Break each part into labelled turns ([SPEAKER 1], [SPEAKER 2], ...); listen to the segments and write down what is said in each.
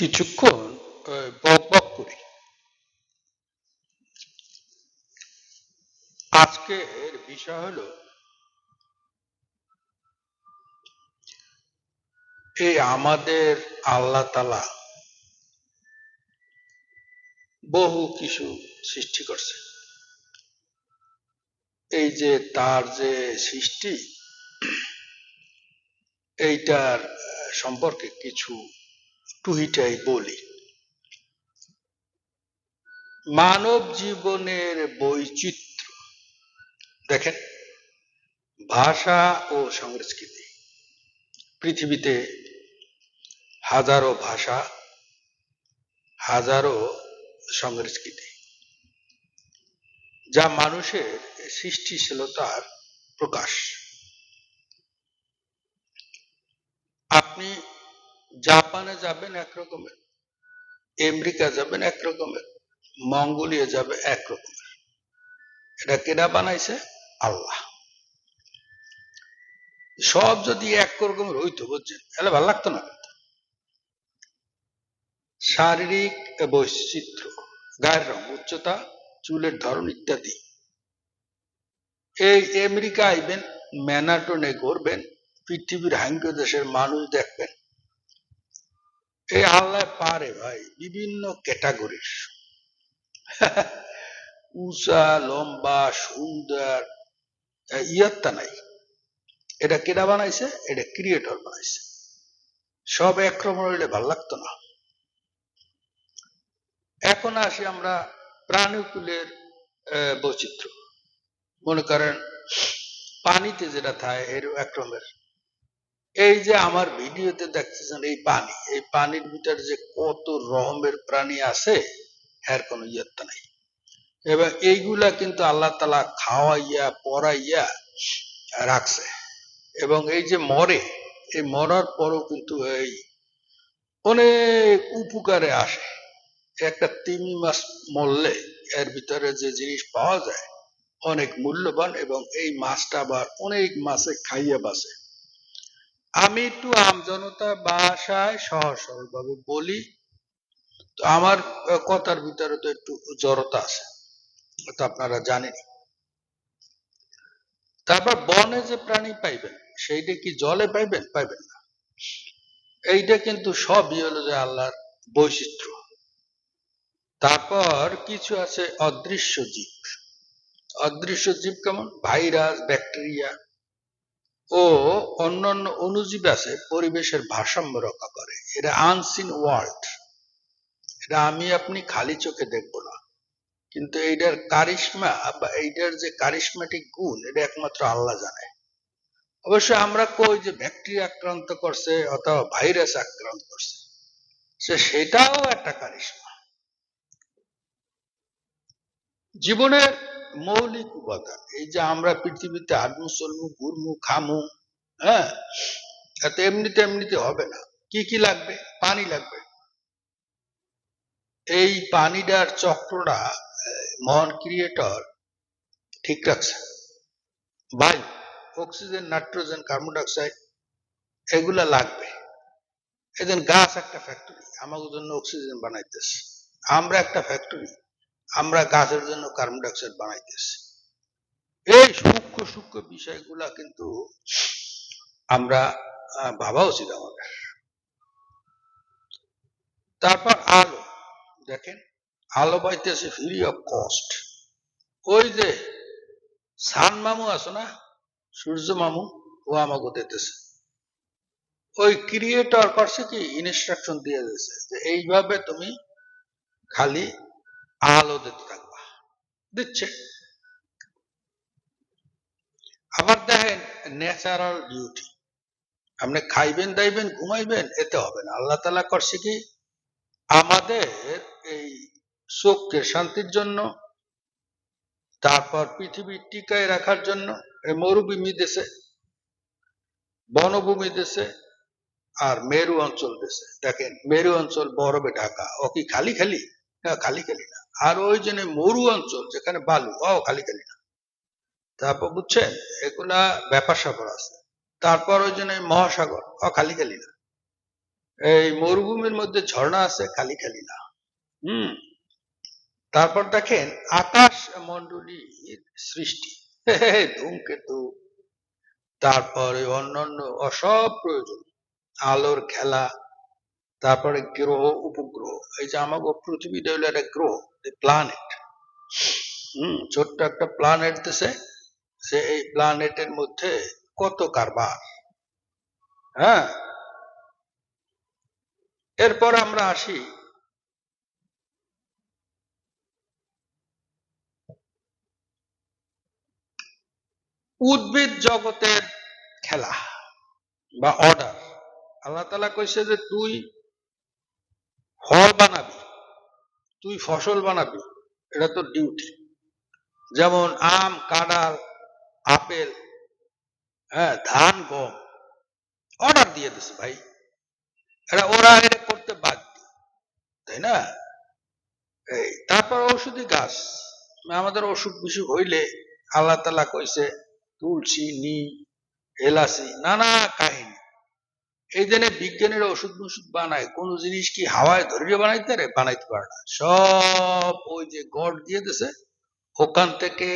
[SPEAKER 1] কিছুক্ষণ বক বক করি। আজকের বিষয় হলো এই আমাদের আল্লাহ তালা বহু কিছু সৃষ্টি করছে। এই যে তার যে সৃষ্টি, এইটার সম্পর্কে কিছু টুহিটাই বলি, মানব জীবনের বৈচিত্র্য। দেখেন, ভাষা ও সংস্কৃতি, পৃথিবীতে হাজারো ভাষা, হাজারো সংস্কৃতি, যা মানুষের সৃষ্টিশীলতার প্রকাশ আপনি জাপানে যাবেন এক রকমের, আমেরিকা যাবেন এক রকমের, মঙ্গোলিয়া যাবে এক রকমের। এটা কেনা বানাইছে? আল্লাহ। সব যদি এক রকমের হইতো, বুঝছেন? তাহলে ভালো লাগতো না? শারীরিক বৈচিত্র্য, গায়ের রং, উচ্চতা, চুলের ধরন ইত্যাদি। এই আমেরিকা আইবেন, ম্যানাটনে ঘুরবেন, পৃথিবীর হাঙ্গ দেশের মানুষ দেখবেন এই আল্লাহ পারে ভাই, বিভিন্ন ক্যাটাগরির। উঁচা, লম্বা, সুন্দর ইয়াত্তা নাই। এটা কেডা বানাইছে? এটা ক্রিয়েটর বানাইছে। সব একরকম হইলে ভালো লাগতো না। এখন আসি আমরা প্রাণীকুলের বৈচিত্র্য। মনে করেন, পানিতে যেটা থাকে এর একরকমের এই যে আমার ভিডিওতে দেখতেছেন এই পানি, এই পানির ভিতরে যে কত রকমের প্রাণী আছে, এর কোনো ইয়ত্তা নাই। এবং এইগুলা কিন্তু আল্লাহ তালা খাওয়াইয়া, পড়াইয়া রাখছে। এবং এই যে মরে, এই মরার পরও কিন্তু এই অনেক উপকারে আসে। একটা তিমি মাছ মরলে এর ভিতরে যে জিনিস পাওয়া যায়, অনেক মূল্যবান এবং এই মাছটা আবার অনেক মাছে খাইয়া বাসে আমি একটু আমজনতা ভাষায় সহজ সরল ভাবে বলি, তো আমার কথার ভিতরে তো একটু জড়তা আছে তো আপনারা জানেনই তারপর বনে যে প্রাণী পাইবেন, সেইটা কি জলে পাইবেন? পাইবেন না। এইটা কিন্তু সবই হলো যে আল্লাহর বৈচিত্র্য তারপর কিছু আছে অদৃশ্য জীব। অদৃশ্য জীব কেমন? ভাইরাস, ব্যাকটেরিয়া ও অন্যান্য অণুজীব আছে, পরিবেশের ভারসাম্য রক্ষা করে। এটা আনসিন ওয়ার্ল্ড এটা আমি আপনি খালি চোখে দেখব না। কিন্তু এইটার কারিশমা বা এইটার যে কারিশমাটিক গুণ, এটা একমাত্র আল্লাহ জানে। অবশ্য আমরা কই যে ব্যাকটেরিয়া আক্রান্ত করছে অথবা ভাইরাস আক্রান্ত করছে, সে সেটাও একটা কারিশমা। জীবনের মৌলিক উপাদান। এই যে আমরা পৃথিবীতে হাডমু চলমু ঘুরমু খামু হ্যাঁ এত এমনিতে এমনিতে হবে না। কি কি লাগবে? পানি লাগবে। এই পানিটার চক্রটা মহান ক্রিয়েটর ঠিক রাখছে। বায়ু, অক্সিজেন, নাইট্রোজেন, কার্বন ডাইঅক্সাইড, এগুলা লাগবে। এদের গাছ একটা ফ্যাক্টরি আমাদের জন্য অক্সিজেন বানাইতেছে। আমরা একটা ফ্যাক্টরি আমরা গাছের জন্য কার্বন ডাইঅক্সাইড বানাইতেছি। এই সূক্ষ্ম সূক্ষ্ম বিষয়গুলা কিন্তু আমরা ভাবা উচিত আমাদের। তারপর আলো। দেখেন, আলো পাইতেছে ফ্রি অফ কস্ট ওই যে সান মামু আছে না? সূর্য মামু, ও আমাকে দিতেছে। ওই ক্রিয়েটর করছে কি? ইনস্ট্রাকশন দিয়ে দিয়েছে যে এইভাবে তুমি খালি আলো দিতে থাকবা দিচ্ছে। আবার দেখেন ন্যাচারাল বিউটি আপনি খাইবেন, দাইবেন, ঘুমাইবেন, এতে হবে না। আল্লাহ তালা করছে কি? আমাদের এই চোখকে শান্তির জন্য, তারপর পৃথিবীর টিকায় রাখার জন্য মরুভূমি দেশে, বনভূমি দেশে, আর মেরু অঞ্চল দেশে। দেখেন, মেরু অঞ্চল বরফে ঢাকা। ও কি খালি খালি? না, খালি খালি না। আর ওই জন্য মরু অঞ্চল, যেখানে বালু ও খালি খালি না। তারপর বুঝছেন? এগুলা ব্যাপার স্যাপার আছে। তারপর ওই জন্য মহাসাগর ও খালি খালি না। এই মরুভূমির মধ্যে ঝর্ণা আছে, খালি খালি না। হম। তারপর দেখেন, আকাশ মন্ডলীর সৃষ্টি। ধূমকেতু তারপরে অন্যান্য অসব প্রয়োজন। আলোর খেলা তারপরে গ্রহ, উপগ্রহ। এই যে আমাকে পৃথিবীটা হলো একটা গ্রহ প্ল্যানেট হম, ছোট্ট একটা প্ল্যানেট দেশে সে এই প্ল্যানেটের মধ্যে কত কারবার? হ্যাঁ? এরপর আমরা আসি। উদ্ভিদ জগতের খেলা বা অর্ডার আল্লাহ তালা কইছে যে তুই ফল বানাবি, তুই ফসল বানাবি, এটা তোর ডিউটি যেমন আম, কাঁঠাল, আপেল হ্যাঁ ধান, গম অর্ডার দিয়ে দিছে ভাই। এটা ওরা এটা করতে বাধ্য, তাই না? এই, তারপর ঔষধি গাছ। আমাদের অসুখ বিসুখ হইলে আল্লাহ তালা কইছে, তুলসী, নিম, এলাচি, নানা কাহিনী। এই জন্য বিজ্ঞানীরা ওষুধ ওষুধ বানায়, কোন জিনিস কি হাওয়ায় ধরিয়ে বানাইতে পারে? বানাইতে পারে না। সব ওই যে গড দিয়ে দিছে, ওখান থেকে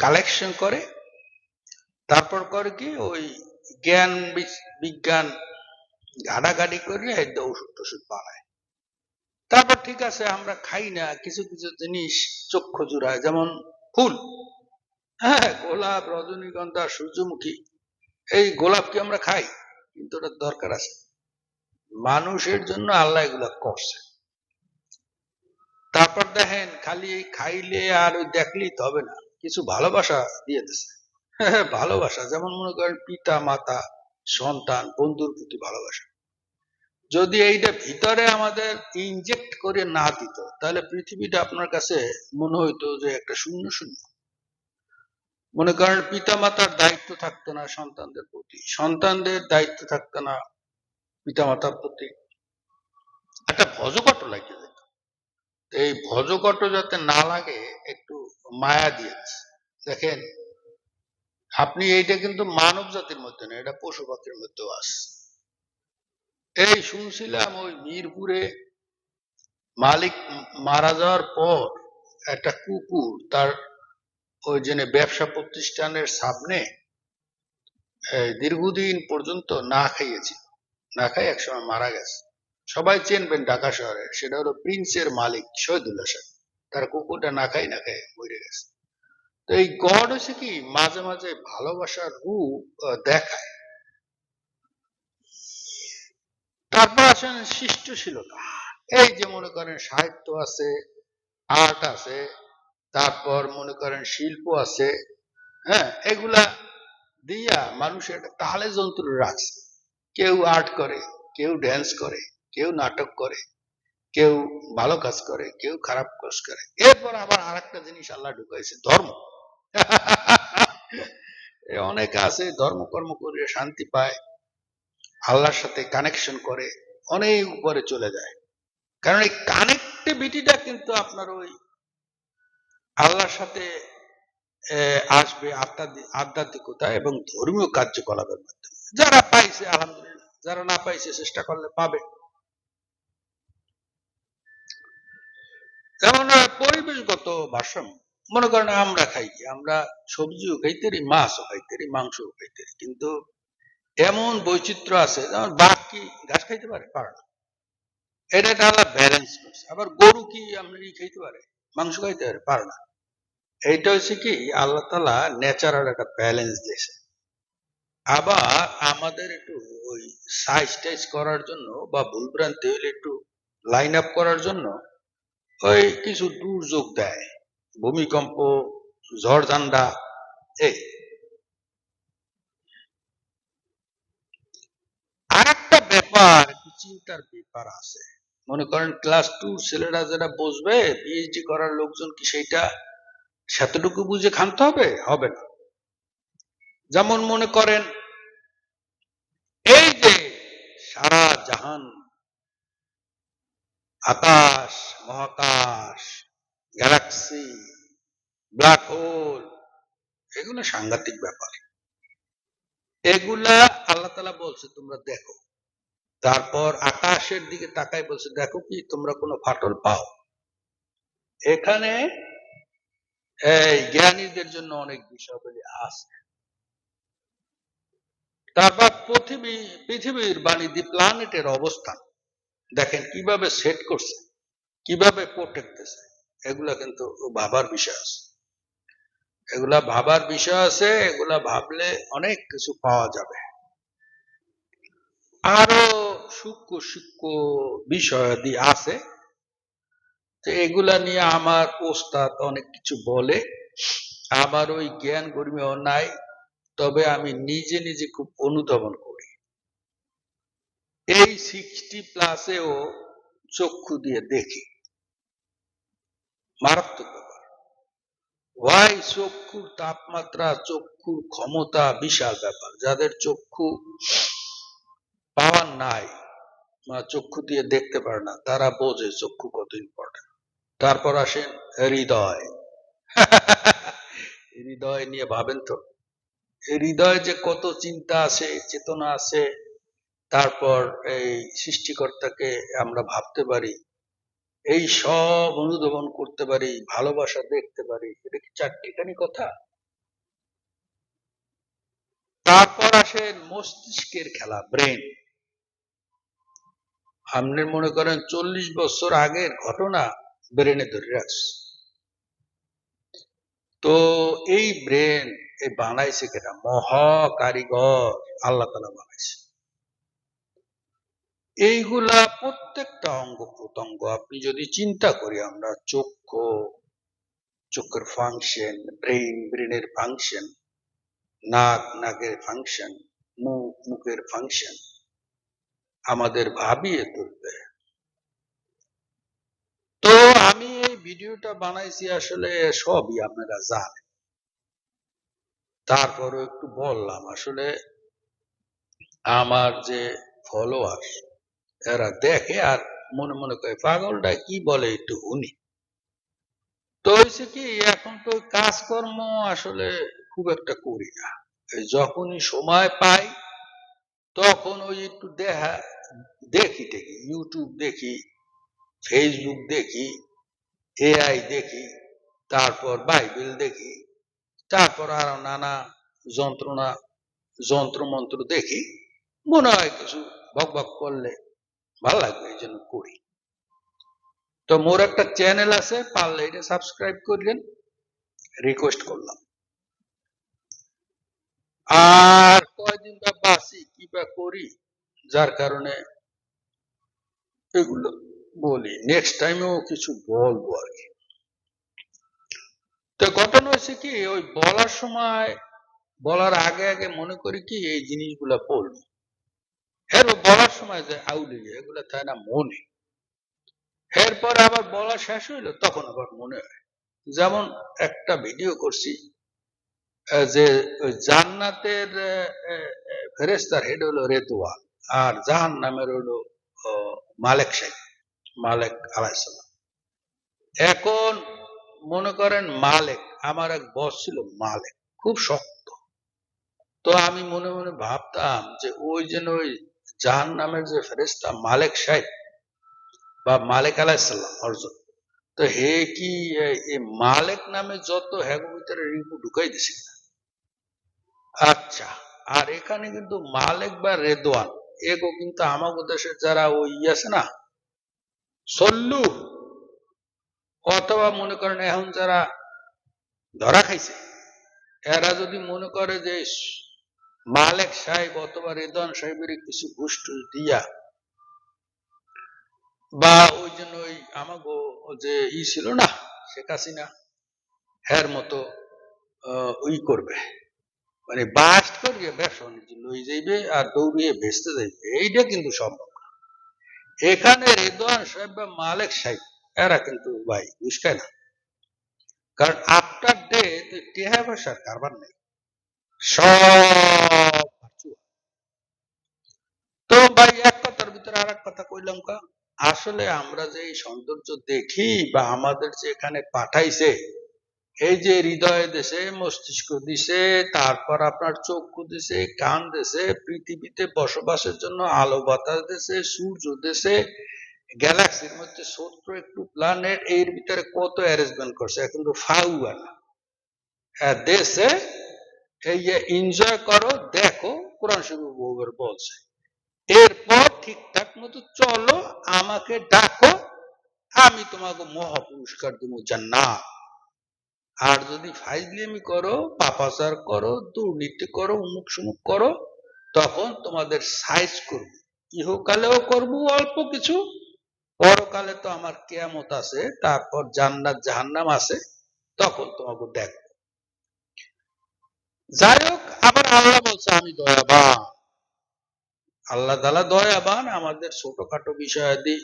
[SPEAKER 1] কালেকশন করে, তারপর করে কি ওই জ্ঞান বিজ্ঞান ঘাটাঘাটি করে ওষুধ টষুধ বানায়। তারপর ঠিক আছে, আমরা খাই না, কিছু কিছু জিনিস চক্ষু জুড়ায়, যেমন ফুল। হ্যাঁ গোলাপ, রজনীগন্ধা, সূর্যমুখী, এই গোলাপ কি আমরা খাই? কিন্তু ওটার দরকার আছে। মানুষের জন্য আল্লাহ এগুলা করছে। তারপর দেখেন, খালি খাইলে আর ওই দেখলেই তো হবে না। কিছু ভালোবাসা দিয়ে দিছে। ভালোবাসা, যেমন মনে করেন পিতা, মাতা, সন্তান, বন্ধুর প্রতি ভালোবাসা। যদি এইটা ভিতরে আমাদের ইনজেক্ট করে না দিত, তাহলে পৃথিবীটা আপনার কাছে মনে হইতো যে একটা শূন্য শূন্য। মনে করেন পিতা মাতার দায়িত্ব থাকতো না সন্তানদের প্রতি। সন্তানদের দায়িত্ব থাকতো না পিতা মাতার প্রতি। একটা ভজকট লাগিয়ে যেত এই ভজকট যাতে না লাগে, একটু মায়া দিয়েছে। দেখেন, আপনি এইটা কিন্তু মানব জাতির মধ্যে না, এটা পশু পাখির মধ্যেও আছে। এই শুনছিলাম ওই মিরপুরে মালিক মারা যাওয়ার পর একটা কুকুর তার ওই যে ব্যবসা প্রতিষ্ঠানের সামনে দীর্ঘদিন পর্যন্ত না খাইয়েছে। না খাই একসময় মারা গেছে। সবাই চেনবেন ঢাকা শহরে, সেটা হলো প্রিন্সের মালিক শহীদুল্লাহ সাহেব। তার কুকুরটা না খাই না খাই মরে গেছে। তো এই গড হচ্ছে কি, মাঝে মাঝে ভালোবাসার রূপ দেখায়। তারপর আসেন সৃষ্টশীলতা এই যে মনে করেন সাহিত্য আছে, আর্ট আছে তারপর মনে করেন শিল্প আছে হ্যাঁ এগুলা দিয়া মানুষের তালে যন্ত্র রাখছে। কেউ আর্ট করে, কেউ ড্যান্স করে, কেউ নাটক করে, কেউ ভালো কাজ করে, কেউ খারাপ কাজ করে। এরপর আবার আর একটা জিনিস আল্লাহ ঢুকাইছে, ধর্ম। অনেক আছে ধর্মকর্ম করে শান্তি পায়, আল্লাহর সাথে কানেকশন করে, অনেক উপরে চলে যায়। কারণ এই কানেক্টিভিটিটা কিন্তু আপনার ওই আল্লাহর সাথে আসবে আধ্যাত্মিক আধ্যাত্মিকতা এবং ধর্মীয় কার্যকলাপের মাধ্যমে। যারা পাইছে, আলহামদুলিল্লাহ, যারা না পাইছে চেষ্টা করলে পাবে। যেমন পরিবেশগত ভারসাম্য। মনে করেন আমরা খাই? আমরা সবজিও খাইতে পারি মাছও খাইতে পারি মাংসও খাইতে পারি কিন্তু এমন বৈচিত্র্য আছে, যেমন বাঘ কি ঘাস খাইতে পারে? পারে না। এটা একটা আলাদা ব্যালেন্স করছে। আবার গরু কি আমরা খাইতে পারে? মাংস খাইতে পারে না। এইটা হচ্ছে কি, আল্লাহ তালা ন্যাচারাল একটা ব্যালেন্স দিয়েছে। আবার আমাদের একটু ওই সাইজ টাইজ করার জন্য বা ভুলভ্রান্তি হইলে একটু লাইন আপ করার জন্য ওই কিছু দুর্যোগ দেয়। ভূমিকম্প ঝড় ঝান্ডা এই আর একটা ব্যাপার চিন্তার ব্যাপার আছে। মনে করেন ক্লাস টু ছেলেরা যারা বসবে পিএইচডি করার লোকজন কি সেইটা সেতটুকু বুঝে খানতে হবে? হবে না। যেমন মনে করেন, এই যে সারা জাহান আকাশ, মহাকাশ গ্যালাক্সি ব্ল্যাক হোল এগুলো সাংঘাতিক ব্যাপার। এগুলা আল্লাহ তালা বলছে, তোমরা দেখো। তারপর আকাশের দিকে তাকাই বলছে, দেখো কি, তোমরা কোনো ফাটল পাও। এখানে এই জ্ঞানীদের জন্য অনেক বিষয়াবলী আছে। তারপর পৃথিবী, পৃথিবীর বাণী দি প্ল্যানেটের অবস্থান দেখেন কীভাবে সেট করছে, কীভাবে প্রোটেক্টেছে এগুলা কিন্তু ভাবার বিষয় আছে। এগুলা ভাবার বিষয় আছে, এগুলা ভাবলে অনেক কিছু পাওয়া যাবে। আরও সূক্ষ্ম সূক্ষ্ম বিষয়াদি আছে। তো এগুলা নিয়ে আমার ওস্তাদ অনেক কিছু বলে। আমার ওই জ্ঞান গরিমেও নাই তবে আমি নিজে নিজে খুব অনুধাবন করি। এই সিক্সটি প্লাসেও চক্ষু দিয়ে দেখি। মারাত্মক ব্যাপার। ওয়াই চক্ষুর তাপমাত্রা, চক্ষুর ক্ষমতা বিশাল ব্যাপার। যাদের চক্ষু পাওয়ার নাই। বা চক্ষু দিয়ে দেখতে পারে না। তারা বোঝে চক্ষু কত ইম্পর্টেন্ট তারপর আসেন হৃদয়। হৃদয় নিয়ে ভাবেন তো। হৃদয়ে যে কত চিন্তা আছে, চেতনা আছে, তারপর এই সৃষ্টিকর্তাকে আমরা ভাবতে পারি। এই সব অনুধাবন করতে পারি, ভালোবাসা দেখতে পারি। এটা কি চারটিখানি কথা? তারপর আসেন মস্তিষ্কের খেলা ব্রেন আপনি মনে করেন চল্লিশ বছর আগের ঘটনা ব্রেনে ধরে রাখছে। তো এই ব্রেন, এই বানাইছে কেনা মহা কারিগর আল্লাহ তালা বানাইছে। এইগুলা প্রত্যেকটা অঙ্গ প্রত্যঙ্গ আপনি যদি চিন্তা করি আমরা, চক্ষু, চোখের ফাংশন ব্রেন ব্রেনের ফাংশন নাক, নাকের ফাংশন মুখ, মুখের ফাংশন আমাদের ভাবিয়ে তুলবে। তো আমি এই ভিডিওটা বানাইছি আসলে সবই আপনারা জানেন। তারপরও একটু বললাম, আসলে আমার যে ফলোয়ার এরা দেখে আর মনে মনে করে, পাগলটা কি বলে একটু শুনি। তো হয়েছে কি, এখন তো কাজকর্ম আসলে খুব একটা করি না। যখনই সময় পাই তখন ওই একটু দেখা, দেখি দেখি ইউটিউব দেখি ফেসবুক দেখি এআই দেখি, তারপর বাইবেল দেখি, তারপর আরও নানা যন্ত্রণা, যন্ত্রমন্ত্র দেখি, মনে হয় কিছু বক বক করলে ভালো লাগবে এই জন্য করি। তো মোর একটা চ্যানেল আছে, পারলে এটা সাবস্ক্রাইব করলেন রিকোয়েস্ট করলাম। আর কয়দিন বা বাসি কি বা করি, যার কারণে এগুলো বলি। নেক্সট টাইমেও কিছু বলব আর কি। তো ঘটনা হয়েছে কি, ওই বলার সময়, বলার আগে আগে মনে করি কি, এই জিনিসগুলা বলব। হ্যাঁ বলার সময় যে আউলি, এগুলো তাই না মনে। এরপর আবার বলা শেষ হইল, তখন আবার মনে হয়। যেমন একটা ভিডিও করছি যে জান্নাতের ফেরেস্তার হেড হলো রেতুয়া আর জাহান নামের হলো মালেক শেখ মালেক আলাইসালাম এখন মনে করেন মালেক, আমার এক বস ছিল মালেক, খুব শক্ত। তো আমি মনে মনে ভাবতাম যে ওই যেন ওই জাহান নামের যে ফেরেস্তা মালেক সাহেব বা মালেক আলাইসাল্লাম অর্জন। তো হে কি মালেক নামে যত হ্যাগো ভিতরে রিপু ঢুকাই দিছে। আচ্ছা আর এখানে কিন্তু মালেক বা রেদওয়ান, এগো কিন্তু আমাগো দেশের যারা ওই আছে না, সল্লু, অথবা মনে করেন এখন যারা ধরা খাইছে, এরা যদি মনে করে যে মালেক সাহেব অথবা রেদওয়ান সাহেবের কিছু ঘুষ দিয়া, বা ওই জন্য ওই আমাগো যে ই ছিল না, শেখ হাসিনা হ্যার মতো ওই করবে। মানে বাস্ট করিয়ে বেসন লই যাইবে আর দৌড়িয়ে ভেস্তে যাইবে। এইটা কিন্তু সম্ভব না। এখানে রেদওয়ান সাহেব বা মালেক সাহেব, এরা কিন্তু ভাই বুঝকায় না। কারণ আফটার ডে টেহা পয়সার কারবার নেই। সব তো ভাই এক কথার ভিতরে আর এক কথা কইলাম কা, আসলে আমরা যে সৌন্দর্য দেখি বা আমাদের যে এখানে পাঠাইছে এই যে হৃদয় দেশে মস্তিষ্ক দিছে তারপর আপনার চক্ষু দিছে কান দেশে পৃথিবীতে বসবাসের জন্য আলো বাতাস দেশে সূর্য দেশে গ্যালাক্সির মধ্যে ছোট্ট একটু প্ল্যানেট এর ভিতরে কত অ্যারেঞ্জমেন্ট করছে? এখন তো ফাউয়া না হ্যাঁ, দেশে এই যে এনজয় করো দেখো কোরআন শরীফ বলছে এরপর ঠিকঠাক মতো চলো আমাকে ডাকো আমি তোমাকে মহা পুরস্কার দেবো জান্নাত। আর যদি ফাইজলিমি করো, পাপাচার করো, দুর্নীতি করো উমুক সুমুক করো, তখন তোমাদের সাইজ করব। ইহকালেও করব অল্প কিছু, পরকালে তো আমার কেয়ামত আছে, তারপর জান্নাত, জাহান্নাম আছে, তখন তোমাকে দেখো যাই হোক আবার আল্লাহ বলছে, আমি দয়াবান। আল্লাহ তালা দয়াবান, আমাদের ছোটখাটো বিষয়াদি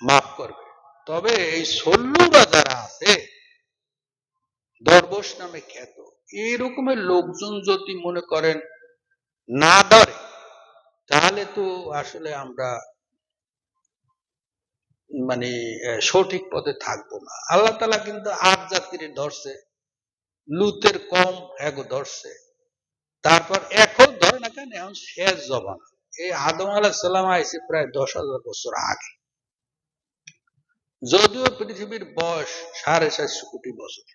[SPEAKER 1] মাফ করবে। তবে এই সল্লুরা যারা আছে দরবশ নামে খ্যাত। এইরকমের লোকজন যদি মনে করেন না ধরে, তাহলে তো আসলে আমরা মানে সঠিক পথে থাকব না। আল্লাহ তালা কিন্তু আট জাতির ধরছে, লুতের কম এগো ধরছে, তারপর এখন ধরে না কেন, এখন শেষ জবান। এই আদম আলাহ সাল্লাম আইসে প্রায় দশ হাজার বছর আগে। যদিও পৃথিবীর বয়স সাড়ে চারশো কোটি বছর।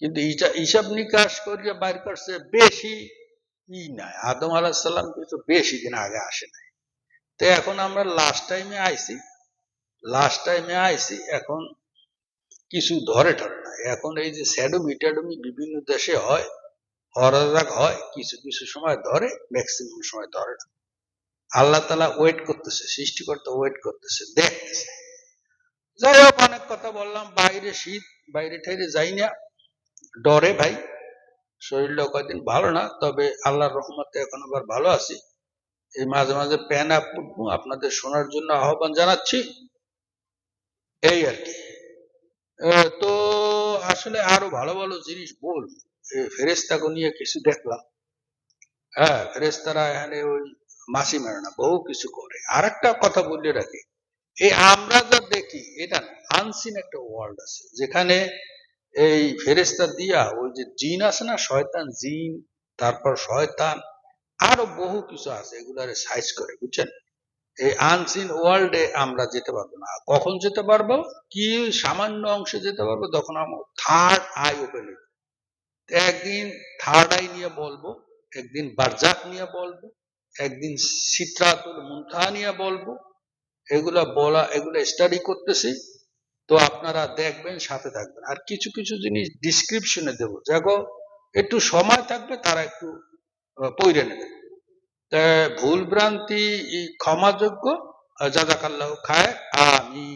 [SPEAKER 1] কিন্তু হিসাব নিকাশ করে বাইর করছে বেশি ই নাই। আদম আলাহ সাল্লাম কিন্তু বেশি দিন আগে আসে নাই। তো এখন আমরা লাস্ট টাইমে আইছি। লাস্ট টাইমে আইছি, এখন কিছু ধরে ধরে না এখন এই যে স্যাডোমি ট্যাডোমি বিভিন্ন দেশে হয় অরাজাক হয়, কিছু কিছু সময় ধরে ম্যাক্সিমাম সময় ধরে না। আল্লাহ তালা ওয়েট করতেছে, সৃষ্টিকর্তা ওয়েট করতেছে, দেখতেছে। যাই হোক, অনেক কথা বললাম। বাইরে শীত, বাইরে ঠাইরে যাই না। ডরে ভাই। শরীরটা কয়দিন ভালো না, তবে আল্লাহর রহমতে এখন আবার ভালো আছি। এই মাঝে মাঝে প্যান আপ আপনাদের শোনার জন্য আহ্বান জানাচ্ছি। এই আর কি। তো আসলে আরও ভালো ভালো জিনিস বল। ফেরেস্তাকে নিয়ে কিছু দেখলাম। হ্যাঁ ফেরেস্তারা এখানে ওই মাসি মেরে না, বহু কিছু করে। আর একটা কথা বলে রাখি, এই আমরা যা দেখি, এটা আনসিন একটা ওয়ার্ল্ড আছে। যেখানে এই ফেরেস্তা দিয়া ওই যে জিন আছে না, শয়তান, জিন, তারপর শয়তান, আরও বহু কিছু আছে, এগুলারে সাইজ করে, বুঝছেন? এই আনসিন ওয়ার্ল্ডে আমরা যেতে পারব না। কখন যেতে পারব? কি সামান্য অংশে যেতে পারব? তখন আমার থার্ড আই ওপেন একদিন থার্ড আই নিয়ে বলব, একদিন বারজাক নিয়ে বলব, একদিন সিত্রাতুল মুনথা নিয়ে বলব। এগুলা বলা, এগুলো স্টাডি করতেছি। তো আপনারা দেখবেন, সাথে থাকবেন। আর কিছু কিছু জিনিস ডিসক্রিপশনে দেব। দেখো, একটু সময় থাকবে, তারা একটু পৈরে নেবে। ভুল ভ্রান্তি ক্ষমাযোগ্য জাজাকাল্লাহ খায় আমি